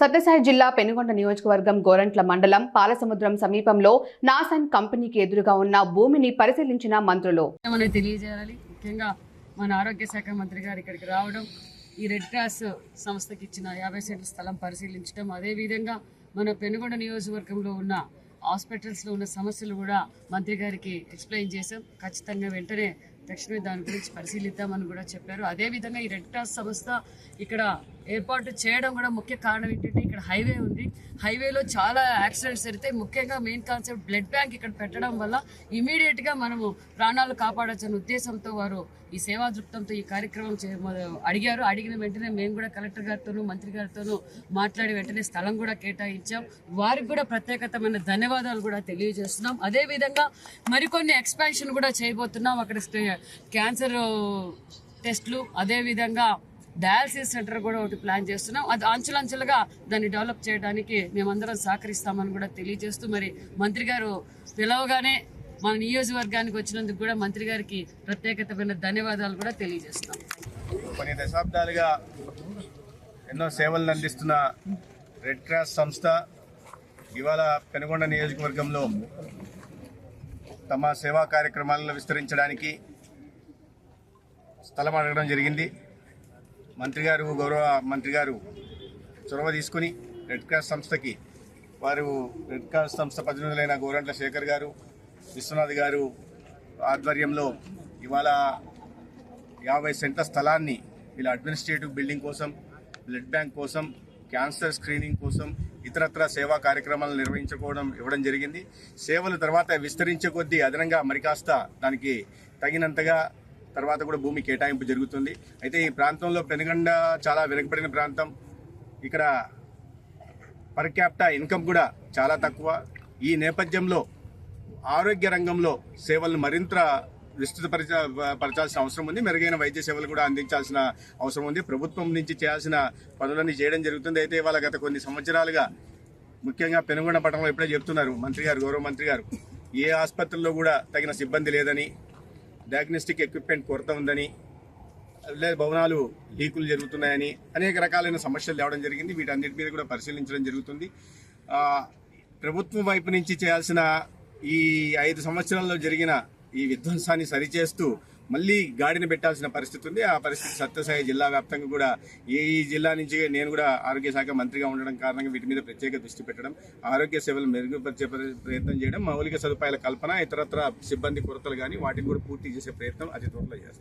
సత్యసాయి జిల్లా పెనుగొండ నియోజకవర్గం గోరంట్ల మండలం పాలసముద్రం సమీపంలో నాసన్ కంపెనీకి ఎదురుగా ఉన్న భూమిని పరిశీలించిన మంత్రులు. తెలియజేయాలి? ముఖ్యంగా మన ఆరోగ్య శాఖ మంత్రి గారు ఇక్కడికి రావడం ఈ రెడ్ క్రాస్ సంస్థకి ఇచ్చిన యాభై సెంట్ల స్థలం పరిశీలించడం అదేవిధంగా మన పెనుగొండ నియోజకవర్గంలో ఉన్న హాస్పిటల్స్లో ఉన్న సమస్యలు కూడా మంత్రి గారికి ఎక్స్ప్లెయిన్ చేశాం. ఖచ్చితంగా వెంటనే తక్షణమే దాని గురించి పరిశీలిద్దామని కూడా చెప్పారు. అదేవిధంగా ఈ రెడ్ క్రాస్ సంస్థ ఇక్కడ ఏర్పాటు చేయడం కూడా ముఖ్య కారణం ఏంటంటే ఇక్కడ హైవే ఉంది. హైవేలో చాలా యాక్సిడెంట్స్ జరిగితే ముఖ్యంగా మెయిన్ కాన్సెప్ట్ బ్లడ్ బ్యాంక్ ఇక్కడ పెట్టడం వల్ల ఇమీడియట్గా మనము ప్రాణాలు కాపాడొచ్చనే ఉద్దేశంతో వారు ఈ సేవా దృక్పథంతో ఈ కార్యక్రమం చే- అడిగారు. అడిగిన వెంటనే మేము కూడా కలెక్టర్ గారితోనూ మంత్రి గారితోనూ మాట్లాడి వెంటనే స్థలం కూడా కేటాయించాం. వారికి కూడా ప్రత్యేకతమైన ధన్యవాదాలు కూడా తెలియజేస్తున్నాం. అదేవిధంగా మరికొన్ని ఎక్స్పాన్షన్ కూడా చేయబోతున్నాం. అక్కడ క్యాన్సర్ టెస్ట్లు అదేవిధంగా డయాలసిస్ సెంటర్ కూడా ఒకటి ప్లాన్ చేస్తున్నాం. అది అంచులంచులుగా దాన్ని డెవలప్ చేయడానికి మేమందరం సహకరిస్తామని కూడా తెలియజేస్తూ మరి మంత్రి గారు పిలవగానే మన నియోజకవర్గానికి వచ్చినందుకు కూడా మంత్రి గారికి ప్రత్యేకతమైన ధన్యవాదాలు కూడా తెలియజేస్తున్నాం. కొన్ని దశాబ్దాలుగా ఎన్నో సేవలను అందిస్తున్న రెడ్ క్రాస్ సంస్థ ఇవాళ పెనుగొండ నియోజకవర్గంలో తమ సేవా కార్యక్రమాలను విస్తరించడానికి స్థలం అడగడం జరిగింది. మంత్రి గారు గౌరవ మంత్రి గారు చొరవ తీసుకుని రెడ్ క్రాస్ సంస్థకి వారు రెడ్ క్రాస్ సంస్థ ప్రతినిధులైన గోరంట్ల శేఖర్ గారు విశ్వనాథ్ గారు ఆధ్వర్యంలో ఇవాళ యాభై సెంట్ల స్థలాన్ని వీళ్ళ అడ్మినిస్ట్రేటివ్ బిల్డింగ్ కోసం బ్లడ్ బ్యాంక్ కోసం క్యాన్సర్ స్క్రీనింగ్ కోసం ఇతరత్ర సేవా కార్యక్రమాలు నిర్వహించుకోవడం ఇవ్వడం జరిగింది. సేవలు తర్వాత విస్తరించే కొద్దీ అదనంగా మరి కాస్త దానికి తగినంతగా తర్వాత కూడా భూమి కేటాయింపు జరుగుతుంది. అయితే ఈ ప్రాంతంలో పెనుగండ చాలా వెనుకబడిన ప్రాంతం. ఇక్కడ పర్ క్యాపిటా ఇన్కమ్ కూడా చాలా తక్కువ. ఈ నేపథ్యంలో ఆరోగ్య రంగంలో సేవలను మరింత విస్తృతపరచ పరచాల్సిన అవసరం ఉంది. మెరుగైన వైద్య సేవలు కూడా అందించాల్సిన అవసరం ఉంది. ప్రభుత్వం నుంచి చేయాల్సిన పనులన్నీ చేయడం జరుగుతుంది. అయితే ఇవాళ గత కొన్ని సంవత్సరాలుగా ముఖ్యంగా పెనుగొండ పట్టణంలో ఇప్పుడే చెప్తున్నారు మంత్రి గారు గౌరవ మంత్రి గారు. ఏ ఆసుపత్రుల్లో కూడా తగిన సిబ్బంది లేదని డయాగ్నోస్టిక్ ఎక్విప్మెంట్ కొరత ఉందని లేదా భవనాలు లీకులు జరుగుతున్నాయని అనేక రకాలైన సమస్యలు తేవడం జరిగింది. వీటన్నిటి మీద కూడా పరిశీలించడం జరుగుతుంది. ప్రభుత్వం వైపు నుంచి చేయాల్సిన ఈ ఐదు సంవత్సరాల్లో జరిగిన ఈ విధ్వంసాన్ని సరిచేస్తూ మళ్ళీ గాడిని పెట్టాల్సిన పరిస్థితి ఉంది. ఆ పరిస్థితి సత్యసాయి జిల్లా వ్యాప్తంగా కూడా ఏ ఈ జిల్లా నుంచి నేను కూడా ఆరోగ్య శాఖ మంత్రిగా ఉండడం కారణంగా వీటి మీద ప్రత్యేక దృష్టి పెట్టడం ఆరోగ్య సేవలు మెరుగుపరిచే ప్రయత్నం చేయడం మౌలిక సదుపాయాల కల్పన ఇతరత్ర సిబ్బంది కొరతలు కానీ వాటిని కూడా పూర్తి చేసే ప్రయత్నం అతి త్వరలో చేస్తాం.